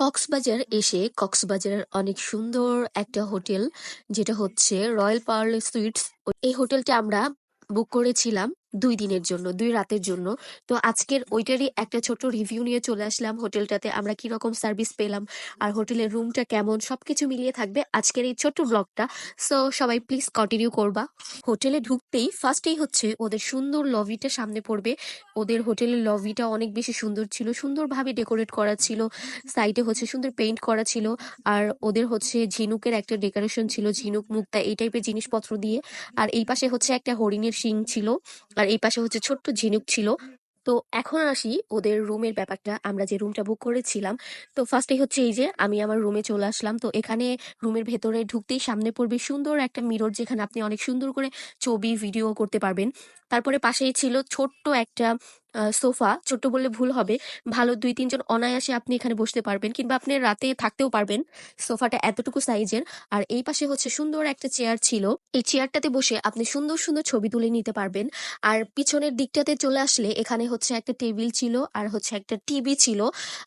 কক্সবাজার এসে কক্সবাজারের অনেক সুন্দর একটা হোটেল, যেটা হচ্ছে রয়্যাল পার্ল সুইটস এই হোটেলটা আমরা বুক করেছিলাম। দুই দিনের জন্য, দুই রাতের জন্য। তো আজকের ওইটারই একটা ছোট রিভিউ নিয়ে চলে আসলাম হোটেলটাতে, আমরা কি রকম সার্ভিস পেলাম, আর হোটেলের রুমটা কেমন, সবকিছু মিলিয়ে থাকবে আজকের এই ছোট্ট ব্লগটা সো সবাই প্লিজ কন্টিনিউ করবা। হোটেলে ঢুকতেই ফার্স্টেই হচ্ছে ওদের সুন্দর লবিটা সামনে পড়বে। ওদের হোটেলের লবিটা অনেক বেশি সুন্দর ছিল, সুন্দরভাবে ডেকোরেট করা ছিল সাইডে হচ্ছে সুন্দর পেইন্ট করা ছিল, আর ওদের হচ্ছে ঝিনুকের একটা ডেকোরেশন ছিল, ঝিনুক, মুক্তা, এই টাইপের জিনিসপত্র দিয়ে। আর এই পাশে হচ্ছে একটা হরিণের শিং ছিল। আর এই পাশে হচ্ছে ছোট্ট ঝিনুক ছিল। তো এখন আসি ওদের রুমের ব্যাপারটা। আমরা যে রুমটা বুক করেছিলাম, তো ফার্স্টে হচ্ছে এই যে আমি আমার রুমে চলে আসলাম। তো এখানে রুমের ভেতরে ঢুকতেই সামনে পড়বে সুন্দর একটা মিরর যেখানে আপনি অনেক সুন্দর করে ছবি ভিডিও করতে পারবেন। তারপরে পাশেই ছিল ছোট্ট একটা সোফা, ছোট্ট বললে ভুল হবে। ভালো দুই, তিনজন অনায়াসে আপনি এখানে বসতে পারবেন কিংবা আপনি রাতে থাকতেও পারবেন সোফাটা এতটুকু সাইজের। আর এই পাশে হচ্ছে সুন্দর একটা চেয়ার ছিল। এই চেয়ারটাতে বসে আপনি সুন্দর সুন্দর ছবি তুলে নিতে পারবেন। আর পিছনের দিকটাতে চলে আসলে এখানে হচ্ছে একটা টেবিল ছিল আর হচ্ছে একটা টিভি ছিল।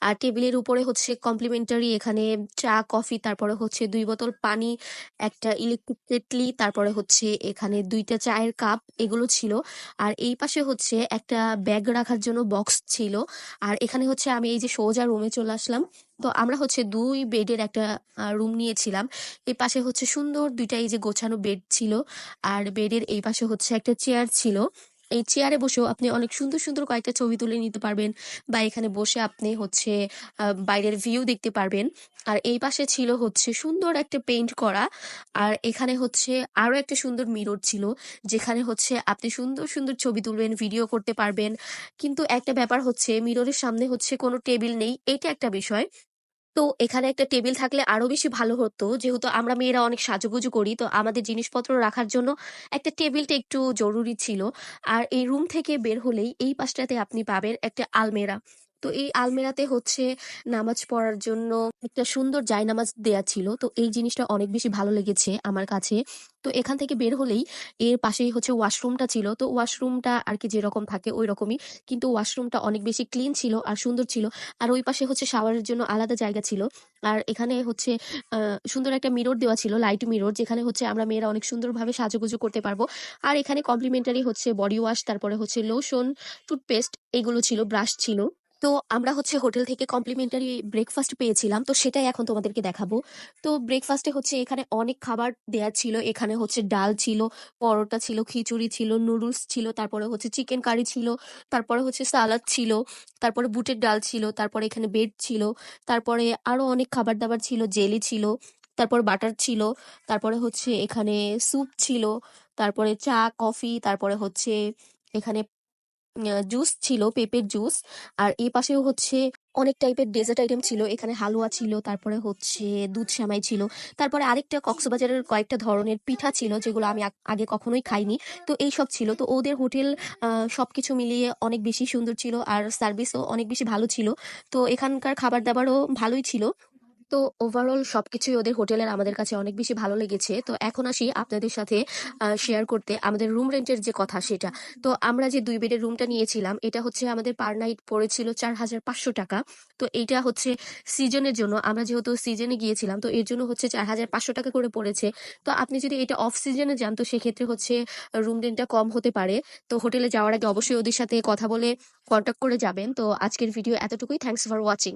আর টেবিলের উপরে হচ্ছে কমপ্লিমেন্টারি এখানে চা, কফি, তারপরে হচ্ছে দুই বোতল পানি, একটা ইলেকট্রিক কেটলি, তারপরে হচ্ছে এখানে দুইটা চায়ের কাপ, এগুলো ছিল। আর এই পাশে হচ্ছে একটা ব্যাগ রাখার জন্য বক্স ছিল। আর এখানে হচ্ছে আমি এই যে সোজা রুমে চলে আসলাম। তো আমরা হচ্ছে দুই বেডের একটা রুম নিয়েছিলাম। এই পাশে হচ্ছে সুন্দর দুইটা এই যে গোছানো বেড ছিল। আর বেডের এই পাশে হচ্ছে একটা চেয়ার ছিল। এই চেয়ারে বসেও আপনি অনেক সুন্দর সুন্দর কয়েকটা ছবি তুলে নিতে পারবেন বা এখানে বসে আপনি হচ্ছে বাইরের ভিউ দেখতে পারবেন। আর এই পাশে ছিল হচ্ছে সুন্দর একটা পেইন্ট করা। আর এখানে হচ্ছে আরও একটা সুন্দর মিরর ছিল, যেখানে হচ্ছে আপনি সুন্দর সুন্দর ছবি তুলবেন ভিডিও করতে পারবেন। কিন্তু একটা ব্যাপার হচ্ছে মিররের সামনে হচ্ছে কোনো টেবিল নেই। এটা একটা বিষয়। তো এখানে একটা টেবিল থাকলে আরও বেশি ভালো হতো। যেহেতু আমরা মেয়েরা অনেক সাজুগুজু করি, তো আমাদের জিনিসপত্র রাখার জন্য একটা টেবিলটা একটু জরুরি ছিল। আর এই রুম থেকে বের হলেই এই পাশটাতে আপনি পাবেন একটা আলমেরা। তো এই আলমেরাতে হচ্ছে নামাজ পড়ার জন্য একটা সুন্দর জায়নামাজ দেয়া ছিল। তো এই জিনিসটা অনেক বেশি ভালো লেগেছে আমার কাছে। তো এখান থেকে বের হলেই এর পাশেই হচ্ছে ওয়াশরুমটা ছিল। তো ওয়াশরুমটা আর কি যেরকম থাকে ওই রকমই কিন্তু ওয়াশরুমটা অনেক বেশি ক্লিন ছিল আর সুন্দর ছিল। আর ওই পাশে হচ্ছে শাওয়ারের জন্য আলাদা জায়গা ছিল। আর এখানে হচ্ছে সুন্দর একটা মিরর দেওয়া ছিল, লাইট মিরর, যেখানে হচ্ছে আমরা মেয়েরা অনেক সুন্দরভাবে সাজুগুজু করতে পারব। আর এখানে কমপ্লিমেন্টারি হচ্ছে বডি ওয়াশ, তারপরে হচ্ছে লোশন, টুথপেস্ট, এগুলো ছিল, ব্রাশ ছিল। তো আমরা হচ্ছে হোটেল থেকে কমপ্লিমেন্টারি ব্রেকফাস্ট পেয়েছিলাম। তো সেটাই এখন তোমাদেরকে দেখাবো। তো ব্রেকফাস্টে হচ্ছে এখানে অনেক খাবার দেয়া ছিল। এখানে হচ্ছে ডাল ছিল, পরোটা ছিল, খিচুড়ি ছিল নুডলস ছিল, তারপরে হচ্ছে চিকেন কারি ছিল, তারপরে হচ্ছে সালাদ ছিল, তারপরে বুটের ডাল ছিল, তারপরে এখানে বেড ছিল, তারপরে আরও অনেক খাবার দাবার ছিল, জেলি ছিল, তারপর বাটার ছিল, তারপরে হচ্ছে এখানে স্যুপ ছিল, তারপরে চা কফি তারপরে হচ্ছে এখানে জুস ছিল পেঁপের জুস আর এই পাশেও হচ্ছে অনেক টাইপের ডেজার্ট আইটেম ছিল, এখানে হালুয়া ছিল, তারপরে হচ্ছে দুধ শ্যামাই ছিল, তারপরে আরেকটা কক্সবাজারের কয়েকটা ধরনের পিঠা ছিল, যেগুলো আমি আগে কখনোই খাইনি, তো এই সব ছিল, তো ওদের হোটেল সব কিছু মিলিয়ে অনেক বেশি সুন্দর ছিল, আর সার্ভিসও অনেক বেশি ভালো ছিল, তো এখানকার খাবার দাবারও ভালোই ছিল তো ওভারঅল সবকিছুই ওদের হোটেলের আমাদের কাছে অনেক বেশি ভালো লেগেছে। তো এখন আসি আপনাদের সাথে শেয়ার করতে আমাদের রুম রেন্টের যে কথা সেটা। তো আমরা যে দুই বেডের রুমটা নিয়েছিলাম, এটা হচ্ছে আমাদের পার নাইট পড়েছিল চার হাজার পাঁচশো টাকা। তো এইটা হচ্ছে সিজনের জন্য, আমরা যেহেতু সিজনে গিয়েছিলাম, তো এর জন্য হচ্ছে চার হাজার পাঁচশো টাকা করে পড়েছে। তো আপনি যদি এটা অফ সিজনে যান, তো সেক্ষেত্রে হচ্ছে রুম রেন্টটা কম হতে পারে। তো হোটেলে যাওয়ার আগে অবশ্যই ওদের সাথে কথা বলে কন্ট্যাক্ট করে যাবেন। তো আজকের ভিডিও এতটুকুই। Thanks for watching